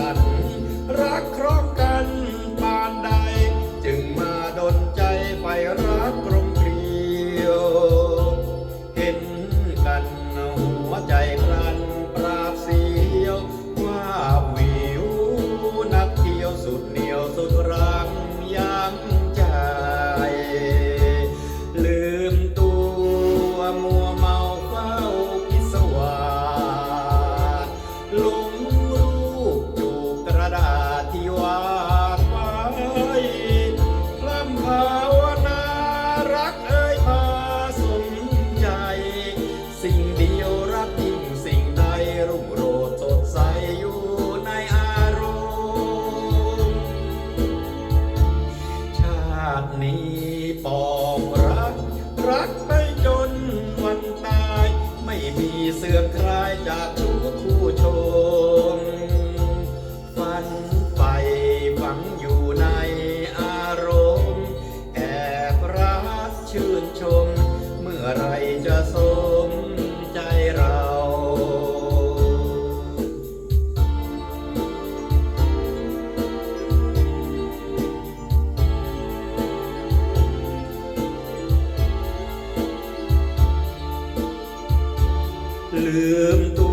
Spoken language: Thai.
Gracias. เอ่ยพาสมใจ สิ่งเดียวรักยิ่งสิ่งใดรุ่งโรจน์สดใสอยู่ในอารมณ์ชาตินี้ปองรัก รักไปจนวันตาย ไม่มีเสื่อมคลายจากชู้คู่ชมฝันไปฝังอยู่ ชม เมื่อไรจะสมใจเราลืมตัว